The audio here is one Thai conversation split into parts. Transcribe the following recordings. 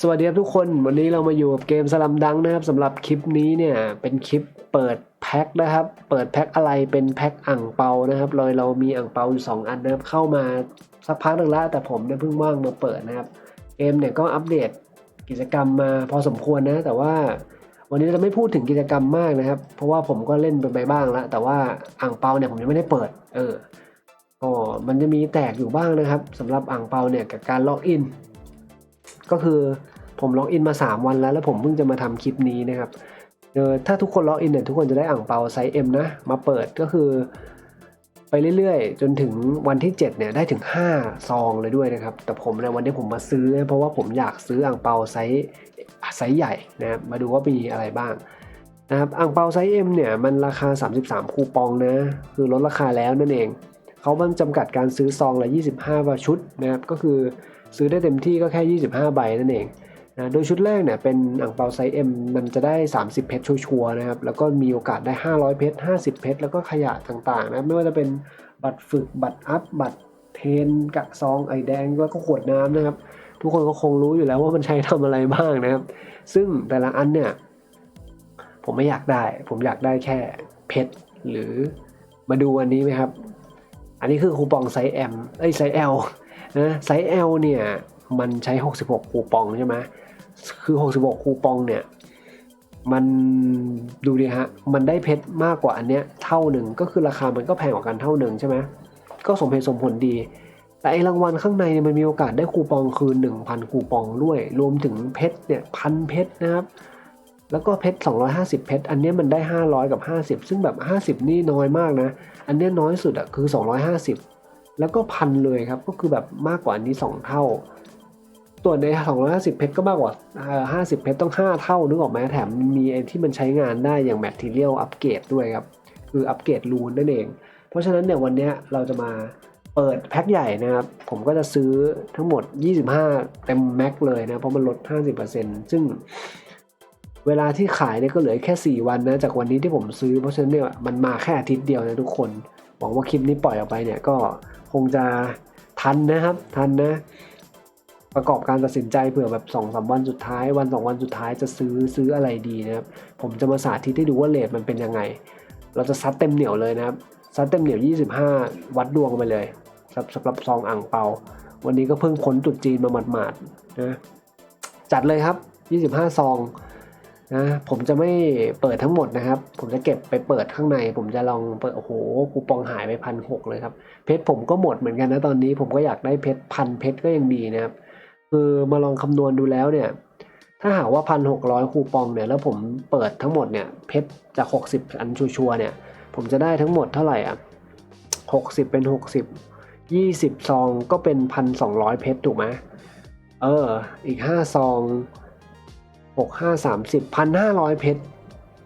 สวัสดีครับทุกคนวันนี้เรามาอยู่กับเกมสลัมดังนะครับสำหรับคลิปนี้เนี่ยเป็นคลิปเปิดแพ็คนะครับ เปิดแพ็คอะไรเป็นแพ็คอ่างเปานะครับเราเรามีอ่างเปาอยู่สองอันนะครับ เข้ามาสักพักหนึ่งแล้วแต่ผมเนี่ยเพิ่งว่างมาเปิดนะครับเกมเนี่ยก็อัปเดตกิจกรรมมาพอสมควรนะแต่ว่าวันนี้เราไม่พูดถึงกิจกรรมมากนะครับ เพราะว่าผมก็เล่นไปบ้างแล้วแต่ว่าอ่างเปาเนี่ยผมยังไม่ได้เปิด เออก็มันจะมีแตกอยู่บ้างนะครับสำหรับอ่างเปาเนี่ยกับการล็อกอิน ก็คือผมล็อกอินมา 3 วันแล้ว แล้วผมเพิ่งจะมาทำคลิปนี้นะครับเออถ้าทุกคนล็อกอินเนี่ยทุกคนจะได้อ่างเปาไซส์ M นะ มาเปิดก็คือ ไปเรื่อยๆ จนถึงวันที่ 7 เนี่ยได้ถึง 5 ซองเลยด้วยนะครับ แต่ผมในวันนี้ผมมาซื้อนะเพราะว่าผมอยากซื้ออ่างเปาไซส์ไซส์ใหญ่นะครับมาดูว่ามีอะไรบ้างนะครับอ่างเปาไซส์ M เนี่ยมันราคา 33 คูปองนะ คือลดราคาแล้วนั่นเอง เขาบังจำกัดการซื้อซองละ 25บาชุดนะครับก็คือ ซื้อได้เต็มที่ก็แค่ 25 ใบนั่นเองนะโดยชุดแรกเนี่ยเป็นอ่างเปาไซส์ M มันจะได้ 30 เพชรชัวร์นะครับ แล้วก็มีโอกาสได้ 500 เพชร 50 เพชร แล้วก็ขยะต่างๆนะ ไม่ว่าจะเป็นบัตรฝึก บัตรอัพ บัตรเทนกะซอง ไอแดง แล้วก็ขวดน้ำนะครับ ทุกคนก็คงรู้อยู่แล้วว่ามันใช้ทำอะไรบ้างนะครับ ซึ่งแต่ละอันเนี่ย ผมไม่อยากได้ ผมอยากได้แค่เพชร หรือมาดูอันนี้ไหมครับ อันนี้คือคูปองไซส์ M เอ้ยไซส์ L นะไซส์ L เนี่ยมันใช้ 66 คูปองใช่ไหมคือ 66 คูปองเนี่ยมันดูดิฮะ มันได้เพชรมากกว่าอันเนี้ยเท่าหนึ่งก็คือราคามันก็แพงกว่ากันเท่าหนึ่งใช่ไหมก็สมเหตุสมผลดี แต่ไอรางวัลข้างในเนี่ยมันมีโอกาสได้คูปองคืน 1,000 คูปองด้วย รวมถึงเพชรเนี่ยพันเพชรนะครับ แล้วก็เพชร 250 เพชร อันเนี้ยมันได้ 500 กับ 50 ซึ่งแบบ 50 นี่น้อยมากนะ อันเนี้ยน้อยสุดอะคือ 250 แล้วก็พันเลยครับ ก็คือแบบมากกว่าอันนี้ 2 เท่าตัวใน 250 เพชรก็มากกว่า 50 เพชรต้อง 5 เท่า นึกออกไหมแถมมีไอ้ที่มันใช้งานได้อย่าง Material Upgrade ด้วยครับ คืออัปเกรดรูนนั่นเอง เพราะฉะนั้นเนี่ยวันนี้เราจะมาเปิดแพ็คใหญ่นะครับ ผมก็จะซื้อทั้งหมด 25 เต็มแม็กเลยนะ เพราะมันลด 50%ซึ่งเวลาที่ขายเนี่ยก็เหลือแค่ 4 วันนะ จากวันนี้ที่ผมซื้อ เพราะฉะนั้นเนี่ยมันมาแค่อาทิตย์เดียวนะทุกคน หวังว่าคลิปนี้ปล่อยออกไปเนี่ยก็ คงจะทันนะครับ ทันนะ ประกอบการตัดสินใจเผื่อแบบ2อสวันสุดท้าย วัน2วันสุดท้ายจะซื้อซื้ออะไรดีนะครับ ผมจะมาสาธิตให้ดูว่าเลทมันเป็นยังไง เราจะซัดเต็มเหนียวเลยนะครับซัดเต็มเหนียว 25 วัดดวงไปเลยสำหรับสำรับซองอ่างเปา วันนี้ก็เพิ่งพ้นตรุดจีนมาหมาดๆนะจัดเลยครับ 25 ซอง นะผมจะไม่เปิดทั้งหมดนะครับ ผมจะเก็บไปเปิดข้างใน ผมจะลองเปิดโอ้โหคูปองหายไปพันหกเลยครับ เพชรผมก็หมดเหมือนกันนะตอนนี้ ผมก็อยากได้เพชรพันเพชรก็ยังดีนะครับ คือมาลองคำนวณดูแล้วเนี่ย ถ้าหากว่าพันหกร้อยคูปองเนี่ยแล้วผมเปิดทั้งหมดเนี่ยเพชรจากหกสิบอันชัวร์เนี่ย ผมจะได้ทั้งหมดเท่าไหร่อะหกสิบเป็นหกสิบยี่สิบซองก็เป็นพันสองร้อยเพชรถูกไหมเออ อีกห้าซอง หกห้าสามสิบพันห้าร้อยเพชร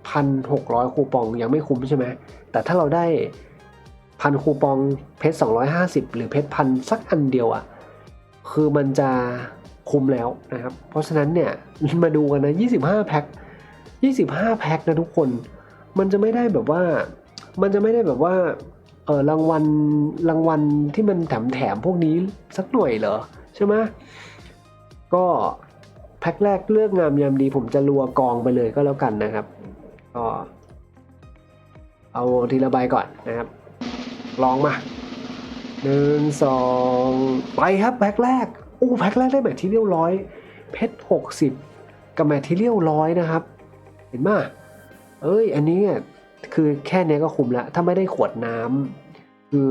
พันหกร้อยคูปองยังไม่คุ้มใช่ไหม แต่ถ้าเราได้พันคูปองเพชรสองร้อยห้าสิบหรือเพชรพันสักอันเดียวอะ่ะ คือมันจะคุ้มแล้วนะครับ เพราะฉะนั้นเนี่ยมาดูกันนะยี่สิบห้าแพ็คยี่สิบห้าแพ็คนะทุกคน มันจะไม่ได้แบบว่า มันจะไม่ได้แบบว่า เออรางวัล รางวัลที่มันแถมแถมพวกนี้สักหน่อยเหรอ ใช่ไหมก็ แพ็คแรกเลือกงามยามดี ผมจะรัวกองไปเลยก็แล้วกันนะครับ ก็เอาทีละใบก่อนนะครับ ลองมาหนึ่งสองไปครับแพ็คแรกโอ้แพ็คแรกได้แมทที่เรียวร้อยเพชรหกสิบกับแมทที่เรียวร้อยนะครับ เห็นไหมเอ้ย อันนี้เนี่ยคือแค่เนี้ยก็คุ้มแล้วถ้าไม่ได้ขวดน้ำ คือ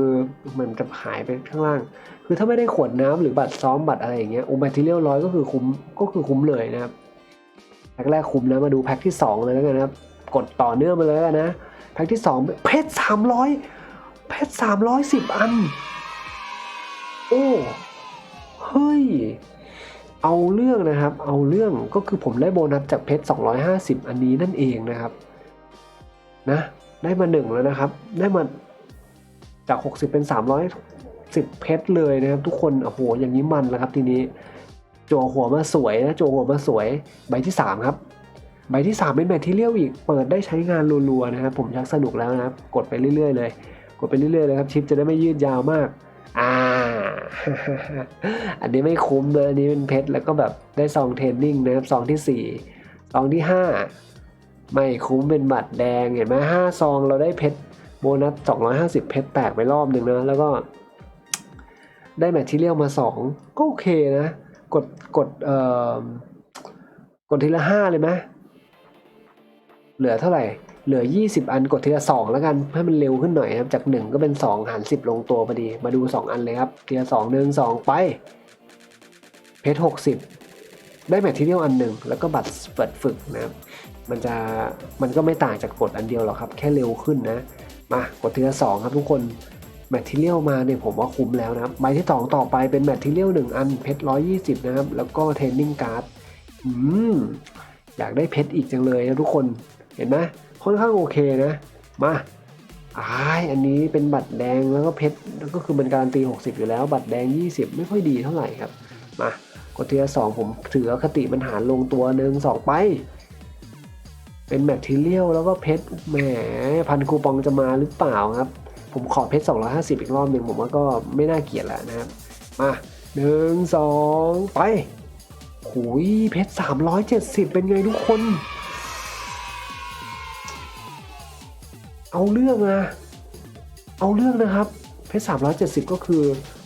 มันจะหายไปข้างล่าง คือถ้าไม่ได้ขวดน้ำหรือบัตรซ้อมบัตรอะไรอย่างเงี้ยโอแมทเรียลร้อยก็คือคุ้มก็คือคุ้มเลยนะครับแพ็คแรกคุ้มนะมาดูแพ็คที่สองเลยแล้วกันนะครับ กดต่อเนื่องมาเลยแล้วกันนะ แพ็คที่สองเพชรสามร้อยเพชรสามร้อยสิบอัน โอ้เฮ้ยเอาเรื่องนะครับ เอาเรื่องก็คือผมได้โบนัสจากเพชร 250 อันนี้นั่นเองนะครับ นะ ได้มาหนึ่งแล้วนะครับ ได้มา จาก 60 เป็น 310 เพชรเลยนะครับทุกคนโอ้โหอย่างนี้มันแล้วครับทีนี้โจหัวมาสวยนะโจหัวมาสวยใบที่ 3 ครับ ใบที่ 3 เป็นแมทที่เรียวอีกเปิดได้ใช้งานรัวๆนะครับผมชักสนุกแล้วนะครับกดไปเรื่อยๆเลย กดไปเรื่อยๆเลยครับชิปจะได้ไม่ยืดยาวมากอ่าอันนี้ไม่คุ้มเลยอันนี้เป็นเพชรแล้วก็แบบได้ซองเทรนนิ่งนะครับซองที่สี่ซองที่ห้าไม่คุ้มเป็นบัตรแดงเห็นไหมห้าซองเราได้เพชร โบนัสสองร้อยห้าสิบเพชรแตกไปรอบหนึ่งนะแล้วก็ ได้แมทที่เรียกมาสองก็โอเคนะ กดกดเอ่อกดทีละห้าเลยไหมเหลือเท่าไหร่ เหลือ 20 อันกดทีละ 2 แล้วกัน ให้มันเร็วขึ้นหน่อยครับ จาก 1 ก็เป็น 2 หาร 10 ลงตัวพอดี มาดู 2 อันเลยครับ ทีละ 2 1 2 ไป เพชร 60 ได้แมทที่เดียวอันหนึ่งแล้วก็บัตรเปิดฝึกนะครับมันจะมันก็ไม่ต่างจากกดอันเดียวหรอกครับ แค่เร็วขึ้นนะ มากดทีละ2ครับทุกคนแมทเทียลมาเนี่ยผมว่าคุ้มแล้วนะครับใบที่ 2 ต่อไปเป็นแมทเทียลหนึ่งอันเพชร120นะครับ แล้วก็เทนนิ่งการ์ดอืมอยากได้เพชรอีกจังเลยนะทุกคนเห็นไหมค่อนข้างโอเคนะ มาอายอันนี้เป็นบัตรแดงแล้วก็เพชรแล้วก็คือมันการันตี 60 อยู่แล้ว บัตรแดง 20 ไม่ค่อยดีเท่าไหร่ครับ มากดเทีละสองผมถือคติมันหารลงตัวหนึ่งสองไป เป็นแมทเทียลแล้วก็เพชรแหมพันคูปองจะมาหรือเปล่าครับ ผมขอเพชร 250 อีกรอบหนึ่งผมว่าก็ไม่น่าเกลียดแล้วนะครับ มาหนึ่งสองไปหุยเพชร 370 เป็นไงทุกคน เอาเรื่องนะ เอาเรื่องนะครับ เพชร 370 ก็คือ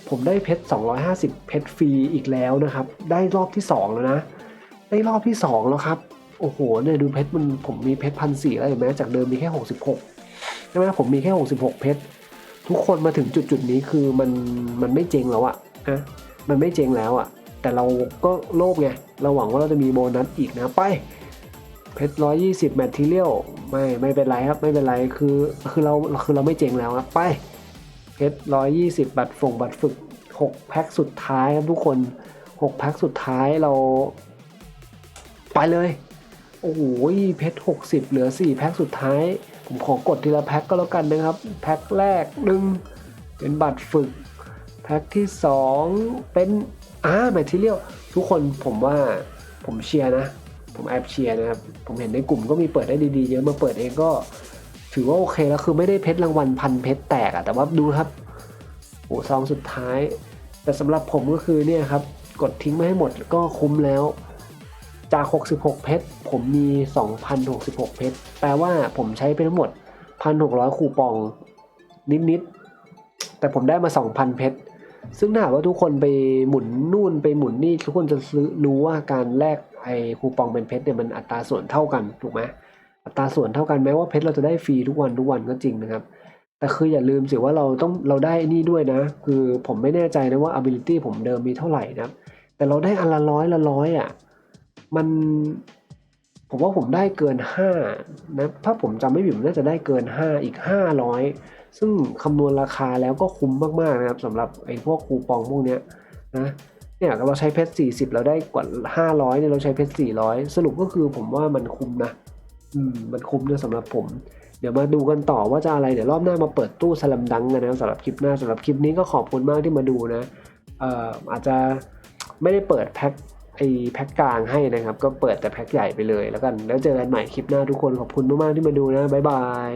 ผมได้เพชร 250 เพชรฟรีอีกแล้วนะครับ ได้รอบที่ 2 แล้วนะ ได้รอบที่ 2 แล้วครับ โอ้โหเนี่ยดูเพชรมันผมมีเพชรพันสี่แล้วเห็นไหมจากเดิมมีแค่66ใช่ไหมผมมีแค่66เพชรทุกคนมาถึงจุดจุดนี้คือมันมันไม่เจงแล้วอะนะมันไม่เจงแล้วอะแต่เราก็โลภไงเราหวังว่าเราจะมีโบนัสอีกนะไปเพชรร้อยยี่สิบแมททีเรียลไม่ไม่เป็นไรครับไม่เป็นไรคือคือเราคือเราไม่เจงแล้วครับไปเพชรร้อยยี่สิบบัตรฝงบัตรฝึกหกแพ็คสุดท้ายครับทุกคนหกแพ็คสุดท้ายเรา ไปเลย โอ้โหเพชรหกสิบเหลือสี่แพ็คสุดท้าย ผมขอกดทีละแพ็คก็แล้วกันนะครับ แพ็คแรกหนึ่งเป็นบัตรฝึก แพ็คที่สองเป็นอ่าแมททีเรียลทุกคนผมว่าผมเชียร์นะ ผมแอบเชียร์นะครับ ผมเห็นในกลุ่มก็มีเปิดได้ดีๆเยอะมาเปิดเองก็ ถือว่าโอเคแล้วคือไม่ได้เพชรรางวัลพันเพชรแตกอะแต่ว่าดูครับโอ้ซองสุดท้าย แต่สำหรับผมก็คือเนี่ยครับ กดทิ้งไม่ให้หมดก็คุ้มแล้ว จาก 66 เพชร ผมมี 2,066 เพชร แปลว่าผมใช้ไปทั้งหมด 1,600 คูปอง นิดๆ แต่ผมได้มา 2,000 เพชร ซึ่งถ้าว่าทุกคนไปหมุนนู่นไปหมุนนี่ทุกคนจะซื้อรู้ว่าการแลกไอ้คูปองเป็นเพชรเนี่ยมันอัตราส่วนเท่ากันถูกไหมอัตราส่วนเท่ากันแม้ว่าเพชรเราจะได้ฟรีทุกวันทุกวันก็จริงนะครับ แต่คืออย่าลืมสิว่าเราต้องเราได้นี่ด้วยนะ คือผมไม่แน่ใจนะว่า ability ผมเดิมมีเท่าไหร่นะแต่เราได้อันละร้อยละร้อยอะมัน ผมว่าผมได้เกินห้านะถ้าผมจำไม่ผิดผมน่าจะได้เกินห้าอีกห้าร้อยซึ่งคำนวณราคาแล้วก็คุ้มมากๆนะครับสำหรับไอ้พวกคูปองพวกเนี้ยนะเนี่ยเราใช้เพชรสี่สิบเราได้กว่าห้าร้อยเนี่ยเราใช้เพชรสี่ร้อยสรุปก็คือผมว่ามันคุ้มนะอืมมันคุ้มนะสำหรับผม เดี๋ยวมาดูกันต่อว่าจะอะไรเดี๋ยวรอบหน้ามาเปิดตู้สลัมดังกันนะสำหรับคลิปหน้าสำหรับคลิปนี้ก็ขอบคุณมากที่มาดูนะเอ่ออาจจะไม่ได้เปิดแพ็ค ไอแพ็กกลางให้นะครับ ก็เปิดแต่แพ็กใหญ่ไปเลยแล้วกัน แล้วเจอกันใหม่คลิปหน้าทุกคนขอบคุณมากๆที่มาดูนะบ๊ายบาย